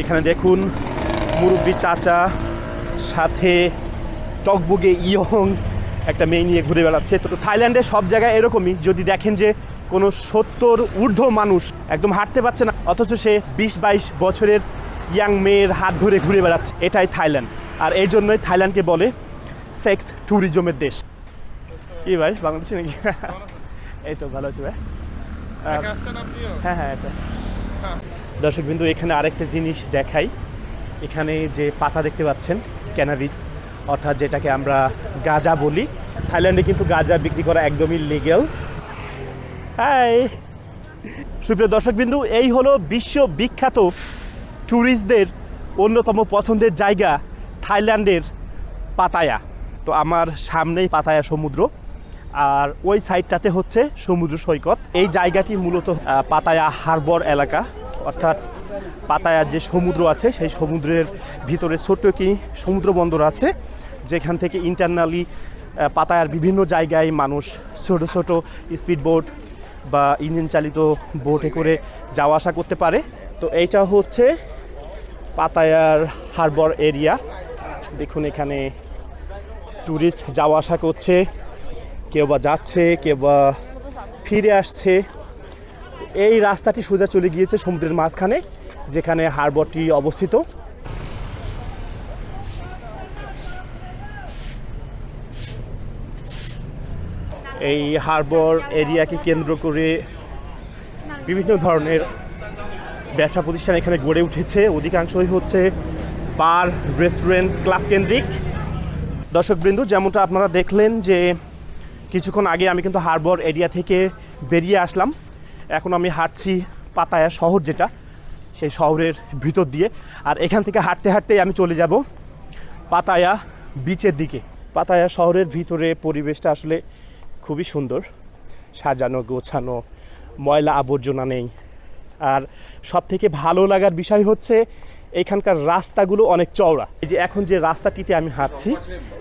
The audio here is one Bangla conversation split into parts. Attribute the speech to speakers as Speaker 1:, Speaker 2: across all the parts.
Speaker 1: এখানে দেখুন মুরব্বী চাচা সাথে টকবুগে ইয়ং একটা মেয়ে নিয়ে ঘুরে বেড়াচ্ছে। তো থাইল্যান্ডে সব জায়গায় এরকমই যদি দেখেন যে কোনো সত্তর ঊর্ধ্ব মানুষ একদম হাঁটতে পারছে না অথচ সে বিশ বাইশ বছরের ইয়াং মেয়ের হাত ধরে ঘুরে বেড়াচ্ছে। এটাই থাইল্যান্ড। আর এই জন্যই থাইল্যান্ডকে বলে সেক্স ট্যুরিজমের দেশ। কি ভাই বাংলাদেশে নাকি? এই তো ভালো আছে ভাই। হ্যাঁ হ্যাঁ এটা
Speaker 2: হ্যাঁ।
Speaker 1: দর্শক বিন্দু এখানে আরেকটা জিনিস দেখাই। এখানে যে পাতা দেখতে পাচ্ছেন ক্যানাবিস অর্থাৎ যেটাকে আমরা গাজা বলি। থাইল্যান্ডে কিন্তু গাজা বিক্রি করা একদমই লিগেল হাই সুপ্রিয় দর্শক বিন্দু এই হলো বিশ্ব বিখ্যাত ট্যুরিস্টদের অন্যতম পছন্দের জায়গা থাইল্যান্ডের পাতায়া। তো আমার সামনেই পাতায়া সমুদ্র, আর ওই সাইডটাতে হচ্ছে সমুদ্র সৈকত। এই জায়গাটি মূলত পাতায়া হারবর এলাকা। অর্থাৎ পাতায়ার যে সমুদ্র আছে, সেই সমুদ্রের ভিতরে ছোট্ট একটি সমুদ্র বন্দর আছে, যেখান থেকে ইন্টারনালি পাতায়ার বিভিন্ন জায়গায় মানুষ ছোট ছোট স্পিড বোট বা ইঞ্জিন চালিত বোটে করে যাওয়া আসা করতে পারে। তো এইটা হচ্ছে পাতায়ার হারবর এরিয়া দেখুন এখানে ট্যুরিস্ট যাওয়া আসা করছে, কেউ বা যাচ্ছে, কেউ বা ফিরে আসছে। এই রাস্তাটি সোজা চলে গিয়েছে সমুদ্রের মাঝখানে, যেখানে হারবরটি অবস্থিত। এই হারবর এরিয়াকে কেন্দ্র করে বিভিন্ন ধরনের ব্যবসা প্রতিষ্ঠান এখানে গড়ে উঠেছে। অধিকাংশই হচ্ছে বার, রেস্টুরেন্ট, ক্লাব কেন্দ্রিক। দর্শকবৃন্দ, যেমনটা আপনারা দেখলেন যে কিছুক্ষণ আগে আমি কিন্তু হারবর এরিয়া থেকে বেরিয়ে আসলাম। এখন আমি হাঁটছি পাতায়া শহর যেটা, সেই শহরের ভিতর দিয়ে। আর এখান থেকে হাঁটতে হাঁটতেই আমি চলে যাব পাতায়া বিচের দিকে। পাতায়া শহরের ভিতরে পরিবেশটা আসলে খুবই সুন্দর। সাজানো, গোছানো, ময়লা আবর্জনা নেই। আর সব থেকে ভালো লাগার বিষয় হচ্ছে এখানকার রাস্তাগুলো অনেক চওড়া। এই যে এখন যে রাস্তাটিতে আমি হাঁটছি,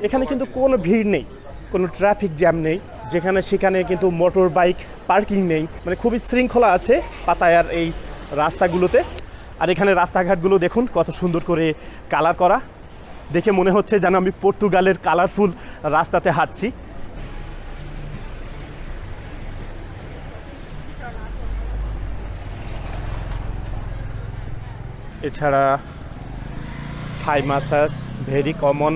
Speaker 1: এখানে কিন্তু কোনো ভিড় নেই, কোনো ট্রাফিক জ্যাম নেই। যেখানে সেখানে কিন্তু মোটর বাইক পার্কিং নেই। মানে খুবই শৃঙ্খলা আছে পাতায়ার এই রাস্তাগুলোতে। আর এখানে রাস্তাঘাটগুলো দেখুন, কত সুন্দর করে কালার করা। দেখে মনে হচ্ছে যেন আমি পর্তুগালের কালারফুল রাস্তাতে হাঁটছি। এছাড়া থাই মাসাজ ভেরি কমন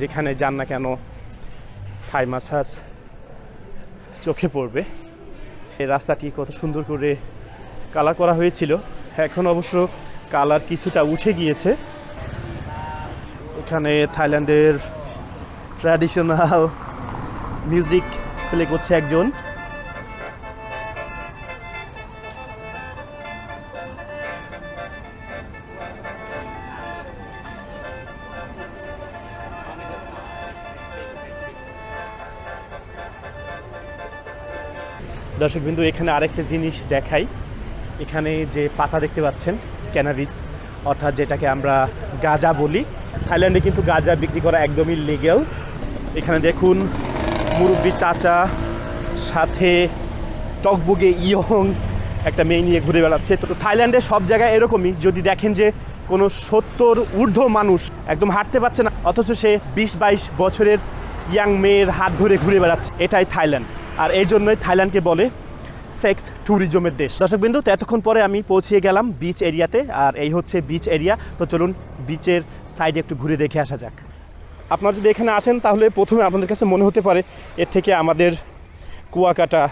Speaker 1: যেখানে যান না কেন থাই মাসাজ চোখে পড়বে। এই রাস্তাটি কত সুন্দর করে কালার করা হয়েছিল। এখন অবশ্য কালার কিছুটা উঠে গিয়েছে। এখানে থাইল্যান্ডের ট্র্যাডিশনাল মিউজিক প্লে করছে একজন। দর্শকবিন্দু, এখানে আরেকটা জিনিস দেখাই। এখানে যে পাতা দেখতে পাচ্ছেন ক্যানাবিস অর্থাৎ যেটাকে আমরা গাজা বলি। থাইল্যান্ডে কিন্তু গাজা বিক্রি করা একদমই লিগেল এখানে দেখুন, মুরব্বী চাচা, সাথে টকবুগে ইয়ং একটা মেয়ে নিয়ে ঘুরে বেড়াচ্ছে। তো থাইল্যান্ডে সব জায়গায় এরকমই, যদি দেখেন যে কোনো সত্তর ঊর্ধ্ব মানুষ একদম হাঁটতে পারছে না, অথচ সে বিশ বাইশ বছরের ইয়াং মেয়ের হাত ধরে ঘুরে বেড়াচ্ছে। এটাই থাইল্যান্ড। আর এই জন্যই থাইল্যান্ডকে বলে সেক্স ট্যুরিজমের দেশ। দর্শকবিন্দু, তো এতক্ষণ পরে আমি পৌঁছিয়ে গেলাম বিচ এরিয়াতে আর এই হচ্ছে বিচ এরিয়া তো চলুন বিচের সাইডে একটু ঘুরে দেখে আসা যাক। আপনারা যদি এখানে আসেন, তাহলে প্রথমে আপনাদের কাছে মনে হতে পারে, এর থেকে আমাদের কুয়াকাটা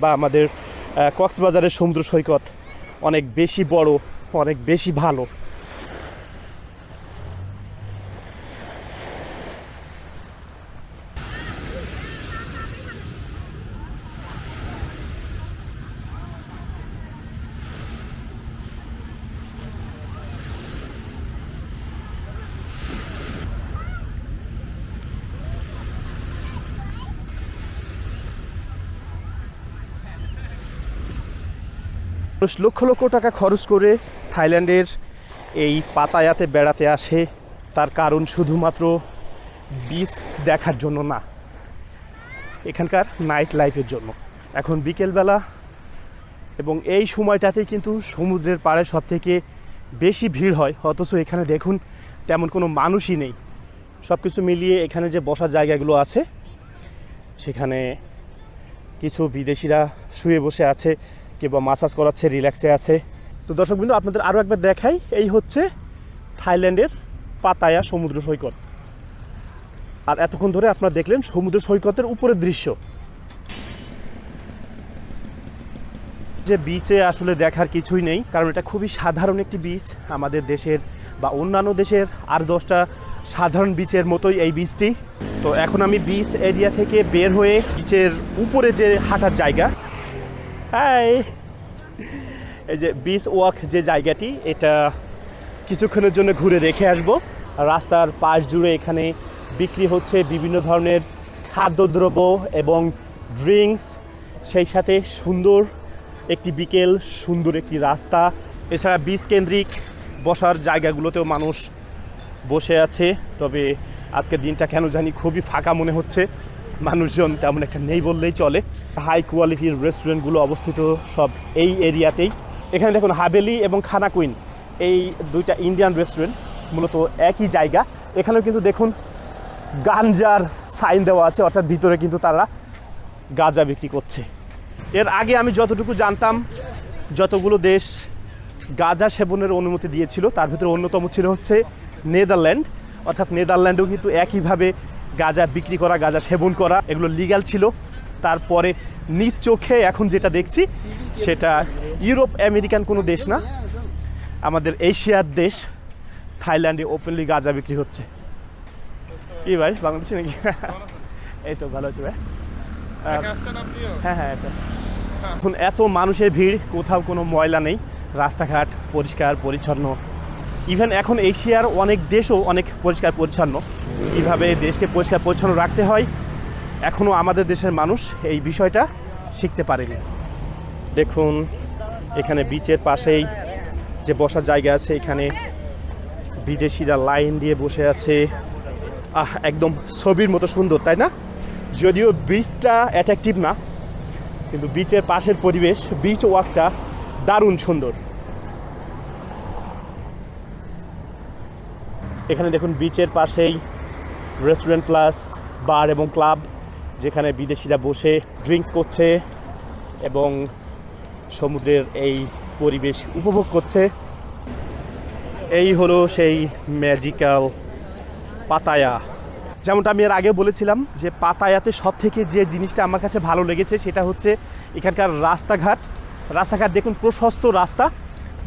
Speaker 1: বা আমাদের কক্সবাজারের সমুদ্র সৈকত অনেক বেশি বড়, অনেক বেশি ভালো। মানুষ লক্ষ লক্ষ টাকা খরচ করে থাইল্যান্ডের এই পাতায়াতে বেড়াতে আসে। তার কারণ শুধুমাত্র বিচ দেখার জন্য না, এখানকার নাইট লাইফের জন্য। এখন বিকেলবেলা এবং এই সময়টাতেই কিন্তু সমুদ্রের পাড়ে সব থেকে বেশি ভিড় হয়। অথচ এখানে দেখুন তেমন কোনো মানুষই নেই। সব কিছু মিলিয়ে এখানে যে বসার জায়গাগুলো আছে, সেখানে কিছু বিদেশিরা শুয়ে বসে আছে। কিংবা মাসাজ করাচ্ছে রিল্যাক্সে আছে। তো দর্শক দর্শকবৃন্দ আপনাদের আরও একবার দেখাই, এই হচ্ছে থাইল্যান্ডের পাতায়া সমুদ্র সৈকত। আর এতক্ষণ ধরে আপনারা দেখলেন সমুদ্র সৈকতের উপরের দৃশ্য। যে বিচে আসলে দেখার কিছুই নেই, কারণ এটা খুবই সাধারণ একটি বিচ আমাদের দেশের বা অন্যান্য দেশের আর দশটা সাধারণ বিচের মতোই এই বিচটি তো এখন আমি বিচ এরিয়া থেকে বের হয়ে বিচের উপরে যে হাঁটার জায়গা হাই। এই যে বিচ ওয়াক যে জায়গাটি, এটা কিছুক্ষণের জন্য ঘুরে দেখে আসব। রাস্তার পাশ জুড়ে এখানে বিক্রি হচ্ছে বিভিন্ন ধরনের খাদ্যদ্রব্য এবং ড্রিঙ্কস সেই সাথে সুন্দর একটি বিকেল, সুন্দর একটি রাস্তা। এছাড়া বিচ কেন্দ্রিক বসার জায়গাগুলোতেও মানুষ বসে আছে। তবে আজকের দিনটা কেন জানি খুবই ফাঁকা মনে হচ্ছে। মানুষজন তেমন একটা নেই বললেই চলে। হাই কোয়ালিটির রেস্টুরেন্টগুলো অবস্থিত সব এই এরিয়াতেই। এখানে দেখুন হাবেলি এবং খানা কুইন, এই দুইটা ইন্ডিয়ান রেস্টুরেন্ট মূলত একই জায়গা। এখানেও কিন্তু দেখুন গাঞ্জার সাইন দেওয়া আছে, অর্থাৎ ভিতরে কিন্তু তারা গাঁজা বিক্রি করছে। এর আগে আমি যতটুকু জানতাম, যতগুলো দেশ গাঁজা সেবনের অনুমতি দিয়েছিল, তার ভিতরে অন্যতম ছিল হচ্ছে নেদারল্যান্ড। অর্থাৎ নেদারল্যান্ডেও কিন্তু একইভাবে গাঁজা বিক্রি করা, গাঁজা সেবন করা, এগুলো লিগ্যাল ছিল। তারপরে নিজ চোখে এখন যেটা দেখছি সেটা ইউরোপ আমেরিকান কোনো দেশ না। আমাদের এশিয়ার দেশ থাইল্যান্ডে ওপেনলি গাঁজা বিক্রি হচ্ছে। কি ভাই বাংলাদেশে নাকি? এই তো ভালো আছে ভাই। হ্যাঁ হ্যাঁ এটা এখন এত মানুষের ভিড় কোথাও কোনো ময়লা নেই। রাস্তাঘাট পরিষ্কার পরিচ্ছন্ন। ইভেন এখন এশিয়ার অনেক দেশও অনেক পরিষ্কার পরিচ্ছন্ন কীভাবে দেশকে পরিষ্কার পরিচ্ছন্ন রাখতে হয়। এখনও আমাদের দেশের মানুষ এই বিষয়টা শিখতে পারেনি। দেখুন, এখানে বিচের পাশেই যে বসার জায়গা আছে, এখানে বিদেশিরা লাইন দিয়ে বসে আছে। আহ, একদম ছবির মতো সুন্দর, তাই না? যদিও বিচটা অ্যাট্রাকটিভ না, কিন্তু বিচের পাশের পরিবেশ বিচ ওয়াকটা দারুণ সুন্দর। এখানে দেখুন বিচের পাশেই রেস্টুরেন্ট প্লাস বার এবং ক্লাব যেখানে বিদেশিরা বসে ড্রিঙ্কস করছে এবং সমুদ্রের এই পরিবেশ উপভোগ করছে। এই হলো সেই ম্যাজিক্যাল পাতায়া। যেমনটা আমি এর আগে বলেছিলাম যে পাতায়াতে সব থেকে যে জিনিসটা আমার কাছে ভালো লেগেছে সেটা হচ্ছে এখানকার রাস্তাঘাট। রাস্তাঘাট দেখুন প্রশস্ত রাস্তা,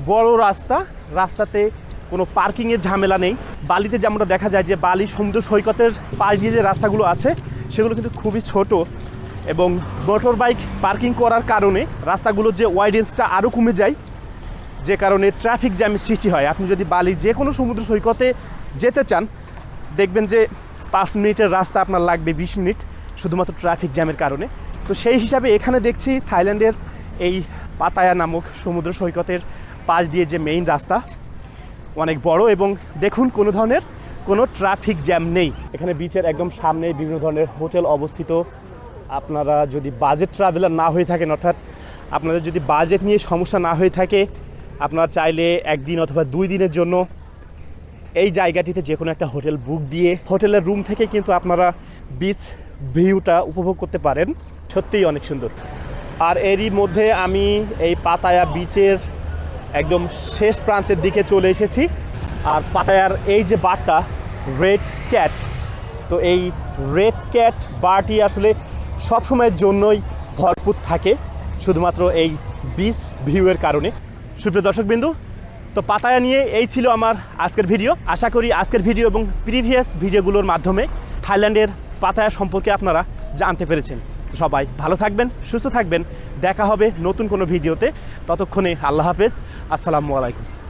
Speaker 1: বড় রাস্তা, রাস্তাতে কোনো পার্কিংয়ের ঝামেলা নেই। বালিতে যেমনটা দেখা যায় যে বালি সমুদ্র সৈকতের পাশ দিয়ে যে রাস্তাগুলো আছে, সেগুলো কিন্তু খুবই ছোট এবং মোটর বাইক পার্কিং করার কারণে রাস্তাগুলোর যে ওয়াইডেন্সটা আরও কমে যায়, যে কারণে ট্রাফিক জ্যামের সৃষ্টি হয়। আপনি যদি বালির যে কোনো সমুদ্র সৈকতে যেতে চান, দেখবেন যে পাঁচ মিনিটের রাস্তা আপনার লাগবে বিশ মিনিট শুধুমাত্র ট্রাফিক জ্যামের কারণে। তো সেই হিসাবে এখানে দেখছি থাইল্যান্ডের এই পাতায়া নামক সমুদ্র সৈকতের পাশ দিয়ে যে মেইন রাস্তা অনেক বড় এবং দেখুন কোনো ধরনের কোনো ট্রাফিক জ্যাম নেই। এখানে বিচের একদম সামনে বিভিন্ন ধরনের হোটেল অবস্থিত। আপনারা যদি বাজেট ট্রাভেলার না হয়ে থাকেন, অর্থাৎ আপনাদের যদি বাজেট নিয়ে সমস্যা না হয়ে থাকে, আপনারা চাইলে একদিন অথবা দুই দিনের জন্য এই জায়গাটিতে যে কোনো একটা হোটেল বুক দিয়ে হোটেলের রুম থেকে কিন্তু আপনারা বিচ ভিউটা উপভোগ করতে পারেন। সত্যিই অনেক সুন্দর। আর এরই মধ্যে আমি এই পাতায়া বিচের একদম শেষ প্রান্তের দিকে চলে এসেছি। আর পাতায়ার এই যে বারটা, রেড ক্যাট, তো এই রেড ক্যাট বারটি আসলে সবসময়ের জন্যই ভরপুর থাকে, শুধুমাত্র এই বিচ ভিউয়ের কারণে। সুপ্রিয় দর্শকবিন্দু, তো পাতায়া নিয়ে এই ছিল আমার আজকের ভিডিও। আশা করি আজকের ভিডিও এবং প্রিভিয়াস ভিডিওগুলোর মাধ্যমে থাইল্যান্ডের পাতায়া সম্পর্কে আপনারা জানতে পেরেছেন। সবাই ভালো থাকবেন, সুস্থ থাকবেন। দেখা হবে নতুন কোনো ভিডিওতে। ততক্ষণে আল্লাহ হাফেজ। আসসালামু আলাইকুম।